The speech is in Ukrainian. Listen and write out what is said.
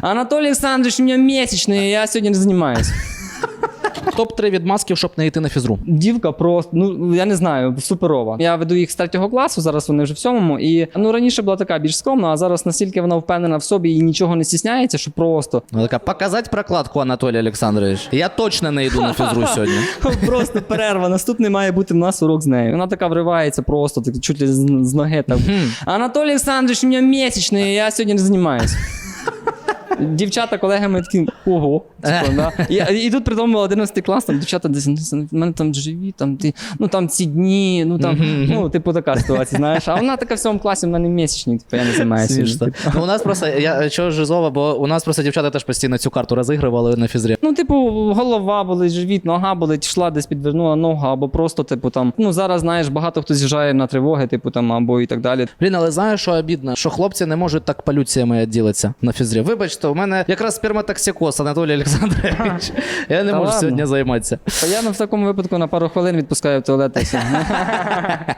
Анатолій Олександрович, у мене місячний, я сьогодні не займаюся. Топ-3 відмазків, щоб не йти на фізру. Дівка просто, ну я не знаю, суперова. Я веду їх з третього класу, зараз вони вже в сьомому. І ну раніше була така більш скромна, а зараз настільки вона впевнена в собі і нічого не стісняється, що просто Вона така, показати прокладку, Анатолій Олександрович. Я точно не йду на фізру сьогодні. Просто перерва. Наступний має бути в нас урок з нею. Вона така вривається просто, так чуть ли з, з ноги там. Анатолій Олександрович, у мене місячний, я сьогодні не займаюся. Дівчата, колеги мої такі, ого. Типу, да. і, і тут придумали 11 клас, там дівчата десь «Ну, в мене там живі, там ти, ну там ці дні, ну там, ну, типу, така ситуація, знаєш. А вона така в цьому класі, в мене місячний, типу, я не займаюся. Смішно. Ну, у нас просто, я чого Жизова, бо у нас просто дівчата теж постійно цю карту розігрували на фізрі. Ну, типу, голова болить, живіт, нога болить, йшла десь підвернула ногу, або просто, типу, там, ну зараз знаєш, багато хто з'їжджає на тривоги, типу там, або і так далі. Блін, але знаєш, що обідно? Що хлопці не можуть так полюціями ділитися на фізрі. Вибачте, у мене якраз сперматоксикоз, Анатолій Олександрович. Я не Та можу ладно. сьогодні займатися. Та я ну, в такому випадку на пару хвилин відпускаю в туалет і все.